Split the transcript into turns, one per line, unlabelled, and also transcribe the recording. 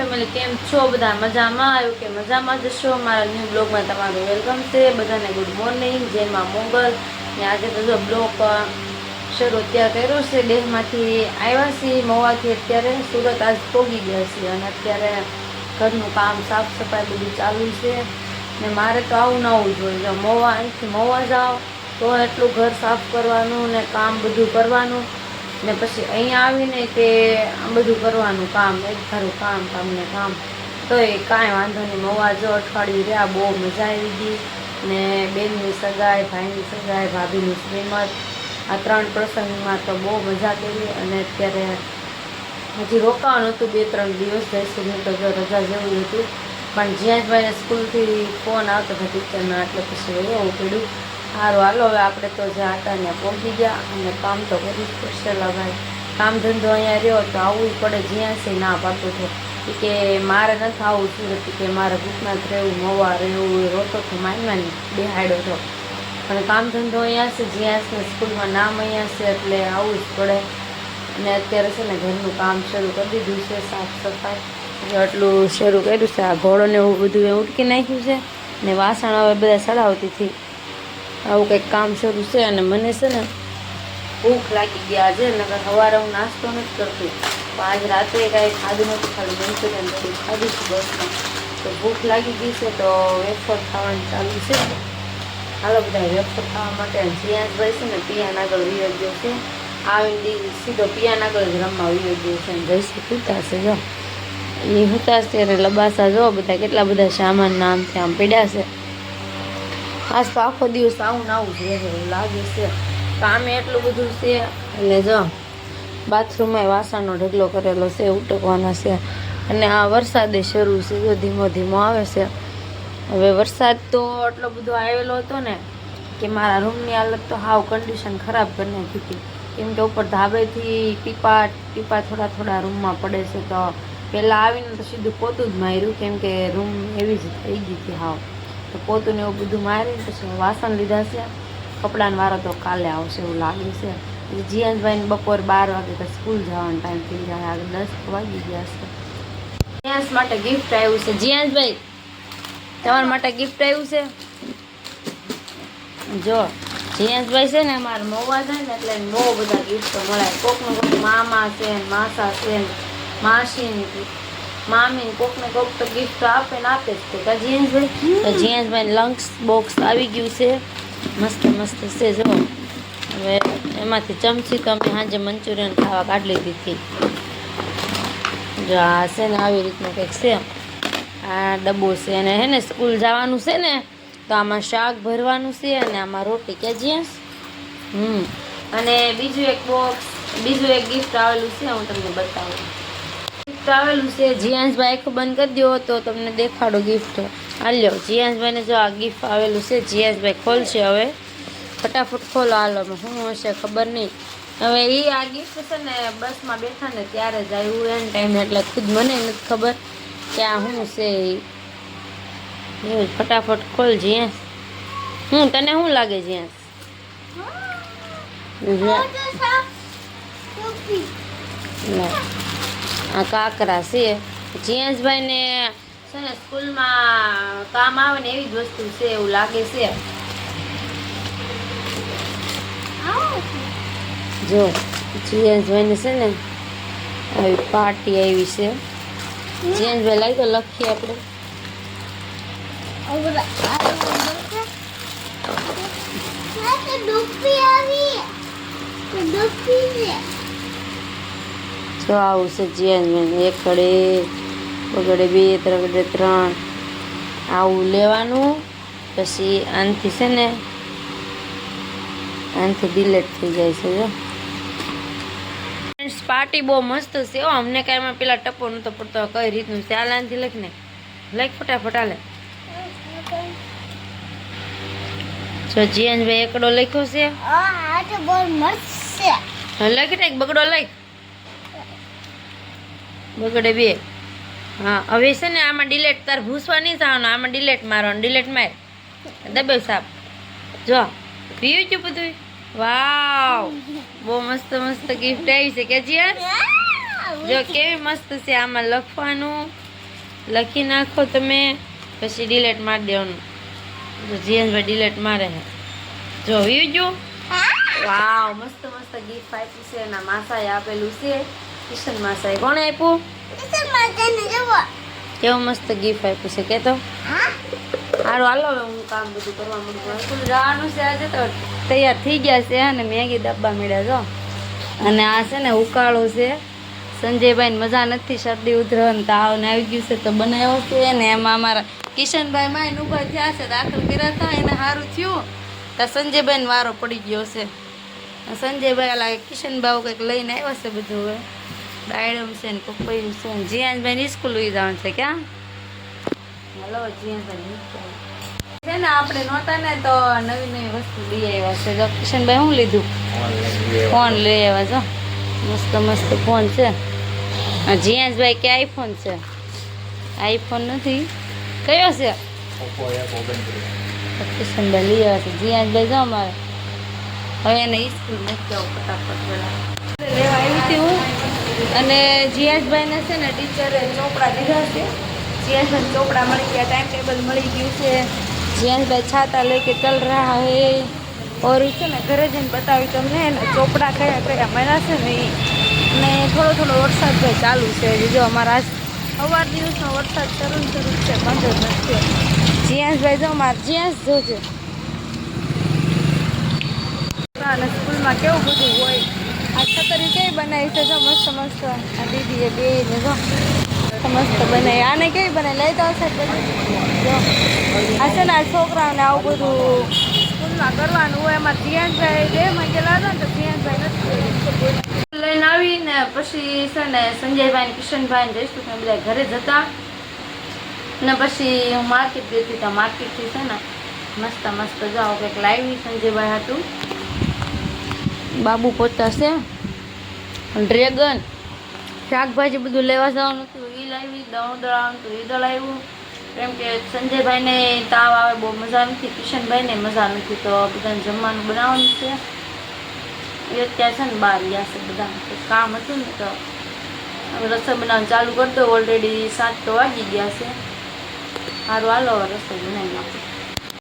Family કેમ છો? બધા મજામાં? આવ્યું કે મજામાં જશો મારા ન્યૂ બ્લોગમાં તમારું વેલકમ છે. બધાને ગુડ મોર્નિંગ જેમાં મોગલ. ને આજે જો બ્લોગ શરૂ અત્યારે કર્યો છે. દેહમાંથી આવ્યા છીએ. મવાથી અત્યારે સુરત આજ પોગી ગયા છીએ. અને અત્યારે ઘરનું કામ સાફ સફાઈ બધું ચાલુ છે. ને મારે તો આવું નવું જોઈએ. જો મોવા અહીંથી મોવા જાઓ, તો એટલું ઘર સાફ કરવાનું ને કામ બધું કરવાનું. ને પછી અહીંયા આવીને તે બધું કરવાનું કામ, એક ધારું કામ, કામને કામ. તો એ કાંઈ વાંધો નહીં મવા જો અઠવાડિયું રહ્યા, બહુ મજા આવી ગઈ. ને બેનની સગાઈ, ભાઈની સગાઈ, ભાભીનું શ્રીમત. આ ત્રણ પ્રસંગમાં તો બહુ મજા કરી અને અત્યારે હજી રોકાવાનું હતું, બે ત્રણ દિવસ જઈશું નહીં તો રજા જેવું હતું. પણ જ્યાં જ મારે સ્કૂલથી ફોન આવતો હતો ટીચરના, એટલે પછી એવું પડ્યું. સારું હાલો, હવે આપણે તો જ્યાં હતા ને પહોંચી ગયા અને કામ તો બધું જ પડશે લગાય કામ ધંધો અહીંયા રહ્યો તો આવવું પડે જ્યાં છે ના પાડતું છે કે મારે નથી આવવું સુરત કે મારે ભૂતનાથ રહેવું મવા રહેવું રોતો તો માનમાં બેહાડ્યો હતો અને કામ ધંધો અહીંયા છે, જ્યાં છે, સ્કૂલમાં નામ અહીંયા છે, એટલે આવવું જ પડે. અને અત્યારે છે ને ઘરનું કામ શરૂ કરી દીધું છે, સાફ સફાઈ. આટલું શરૂ કર્યું છે, આ ઘોડો ને એવું બધું ઉટકી નાખ્યું છે. ને વાસણ હવે બધા સડાવતી હતી. આવું કંઈક કામ શરૂ છે અને મને છે ને ભૂખ લાગી ગયા છે નગર સવારે હું નાસ્તો નથી કરતી. પણ આજ રાત્રે કાંઈ ખાધું નથી, ખાલી મંચુરિયન બધું ખાધું છે બસમાં તો ભૂખ લાગી ગઈ છે, તો વેફર ખાવાનું ચાલુ છે. હાલો બધા, વેફર ખાવા માટે જ્યાં ભાઈ છે ને પિયાન આગળ વિયો ગયો છે. આવીને સીધો પિયાન આગળ જ રમવા વિયો ગયો છે. અને જઈશું પીતા છે, જો. એ હતા ત્યારે લબાસા, જો, બધા કેટલા બધા સામાન નામ આમ પડ્યા છે. આજ તો આખો દિવસ આવું ને આવું જ રહે લાગે છે. કામે એટલું બધું છે. અને જો, બાથરૂમમાં વાસણનો ઢગલો કરેલો છે, ઉટકવાના છે. અને આ વરસાદે શરૂ છે, જો ધીમો ધીમો આવે છે. હવે વરસાદ તો એટલો બધો આવેલો હતો ને, કે મારા રૂમની હાલત તો હાવ કન્ડિશન ખરાબ કરી નાખી હતી. કેમ કે ઉપર ધાબેથી ટીપા ટીપા થોડા થોડા રૂમમાં પડે છે, તો પહેલાં આવીને તો સીધું પોતું જ માર્યું, કેમ કે રૂમ એવી જ થઈ ગઈ હતી હાવ. તો પોતું ને એવું બધું મારીને પછી વાસણ લીધા છે. કપડાને વારો તો કાલે આવશે એવું લાગે છે. પછી જીયાંશભાઈને બપોર બાર વાગે તો સ્કૂલ જવાનો ટાઈમ થઈ જાય. આગળ દસ વાગી ગયા છે. જીયાંશ માટે ગિફ્ટ આવ્યું છે. જીયાંશભાઈ તમારા માટે ગિફ્ટ આવ્યું છે? જો જીયાંશભાઈ છે ને અમારે મોવા થાય ને એટલે બહુ બધા ગિફ્ટો મળે. કોકનું કોક મામા છે માસા છે માસી ને મામી કોક તો ગિફ્ટ આપે ને આપે જ તે કા તો જીયાંશભાઈ લંચ બોક્સ આવી ગયું છે. મસ્ત મસ્ત છે જો. હવે એમાંથી ચમચી તો અમે સાંજે મંચુરિયન ખાવા કાઢી લીધી હતી. જો આ છે ને આવી રીતનું કંઈક છે. આ ડબ્બો છે અને હે ને સ્કૂલ જવાનું છે ને તો આમાં શાક ભરવાનું છે અને આમાં રોટી. કે જ્યાં હમ. અને બીજું એક બોક્સ બીજું એક ગિફ્ટ આવેલું છે હું તમને બતાવું. આવેલું છે. જીયાંશભાઈ બંધ કરી દો તો તમને દેખાડો ગિફ્ટ હાલ્યો જીયાંશભાઈને જો આ ગિફ્ટ આવેલું છે. જીયાંશભાઈ ખોલશે હવે. ફટાફટ ખોલો હાલો શું હશે ખબર નહીં. હવે એ આ ગિફ્ટ છે ને બસમાં બેઠા ને ત્યારે જ આવ્યું એન ટાઈમ. એટલે ખુદ મને નથી ખબર કે આ શું છે. એવું ફટાફટ ખોલ જીયાંશ. હું તને શું લાગે જીયાંશ? લે. આ કાકરા છે. જીયાંશભાઈને છે ને સ્કૂલમાં કામ આવે ને એવી જ વસ્તુ છે એવું લાગે છે. જો જીયાંશભાઈને છે ને આવી પાર્ટી આવી છે. જીયાંશભાઈ લાવી તો લખીએ આપણે. જો આવું. છે એક એકડે બગડે બે ત્રગડે ત્રણ. આવું લેવાનું પછી આનથી છે ને આનથી ડિલેટ થઈ જાય છે જો. ફ્રેન્ડ્સ પાર્ટી બહુ મસ્ત છે ઓ અમને કાંઈ એમાં પેલા ટપો નતો પડતો કઈ રીતનું છે? હાલ લાઈનથી લખ ને લખ ફટાફટ હાલે. જો જીયાનભાઈ એકડો લખ્યો છે. હા, લખ ને એક બગડો લખ. બગડે બે. હા હવે છે ને આમાં ડિલેટ તાર ભૂસવા નહીં થવાનું આમાં ડિલેટ મારવાનું ડિલેટ માર. દબાવ સાપ. જો પીયું છું બધું વાવ બહુ મસ્ત મસ્ત ગિફ્ટ આવી છે કે જીયા જો કેવી મસ્ત છે આમાં લખવાનું. લખી નાખો તમે પછી ડિલેટ મારી દેવાનું. તો જીએનભાઈ ડિલેટ મારે છે. જો વિવજો વાવ મસ્ત મસ્ત ગિફ્ટ આપ્યું છે એના માસાએ આપેલું છે. કિશન માસાએ કોણે આપ્યું? કેવો મસ્ત ગિફ્ટ આપ્યું છે કે તો સારું હાલો હવે હું કામ બધું કરવા માંડું. સ્કૂલ જવાનું છે આજે તો તૈયાર થઈ ગયા છે અને મેગી ડબ્બા મળ્યા જો અને આ છે ને ઉકાળો છે. સંજયભાઈ મજા નથી શરદી ઉધરન તાવ ને આવી ગયું છે તો બનાવ્યો છે ને એમાં અમારા કિશનભાઈ માં ઊભા થયા છે દાખલ કર્યા હતા એને સારું થયું. તો સંજયભાઈ વારો પડી ગયો છે. સંજયભાઈ કિશનભાઈ કંઈક લઈને આવ્યા છે બધું હવે. ડાયડમ છે ને પપૈયું છે ને જીયાનભાઈ સ્કૂલ લઈ જવાનું છે ક્યાં હલો જીયાનભાઈ છે ને આપણે નહોતા ને તો નવી નવી વસ્તુ લઈ આવ્યા છે. જો કિશનભાઈ શું લીધું? ફોન લઈ આવ્યા. છો? મસ્ત મસ્ત ફોન છે. આ જીયાસભાઈ કે આઈફોન છે. આઈફોન નથી. કયો છે? કિશનભાઈ લઈ આવ્યા છે. જીયાનભાઈ જો અમારે. હવે એને સ્કૂલ મૂકી આવું ફટાફટ પેલા લેવા આવી હતી હું? અને જીયાસભાઈને છે ને ટીચરે ચોપડા દીધા છે. જીયાસભાઈ ચોપડા મળી ગયા ટાઈમ ટેબલ મળી ગયું છે. જીયાસભાઈ છાતા લેકે ચલ રહ્યા હે. ઓર છે ને ઘરે જઈને બતાવી તમને એને ચોપડા કયા કયા મળ્યા છે ને અને થોડો થોડો વરસાદ ભાઈ ચાલુ છે. બીજો અમારા સવાર દિવસનો વરસાદ શરૂ શરૂ છે, બંધ જ નથી જીયાસભાઈ જો મારે જીયાસ જોજે. અને સ્કૂલમાં કેવું બધું હોય? આ છતરી કેવી બનાવી છે. જો મસ્ત મસ્ત આ દીદીએ બે ને જો મસ્ત બનાવી આને કેવી બનાવી લઈ તો હશે જો આ છે ને આ છોકરાઓને આવું બધું સ્કૂલમાં કરવાનું હોય, એમાં ધ્યાનભાઈ બે મંજેલા હતા ને તો ધ્યાનભાઈ નથી લઈને આવીને પછી છે ને સંજયભાઈ કિશનભાઈ જઈશું બધા ઘરે જતા ને પછી હું માર્કેટ ગઈ હતી તો માર્કેટથી છે ને મસ્ત મસ્ત જાઓ કંઈક લાવી સંજયભાઈ હતું. બાબુ પોતા છે. ડ્રેગન, શાકભાજી બધું લેવા જવાનું હતું. એ લાવી દળું દળાવવાનું હતું. એ દળાવ્યું. કેમ કે સંજયભાઈને તાવ આવે, બહુ મજા નથી. કિશનભાઈને મજા નથી. તો બધાને જમવાનું બનાવવાનું છે. એ અત્યારે છે ને બહાર ગયા છે બધા કામ હતું ને તો હવે રસોઈ બનાવવાનું ચાલુ કરતો. ઓલરેડી સાત તો વાગી ગયા છે. સારું હાલો રસોઈ બનાવી નાખું.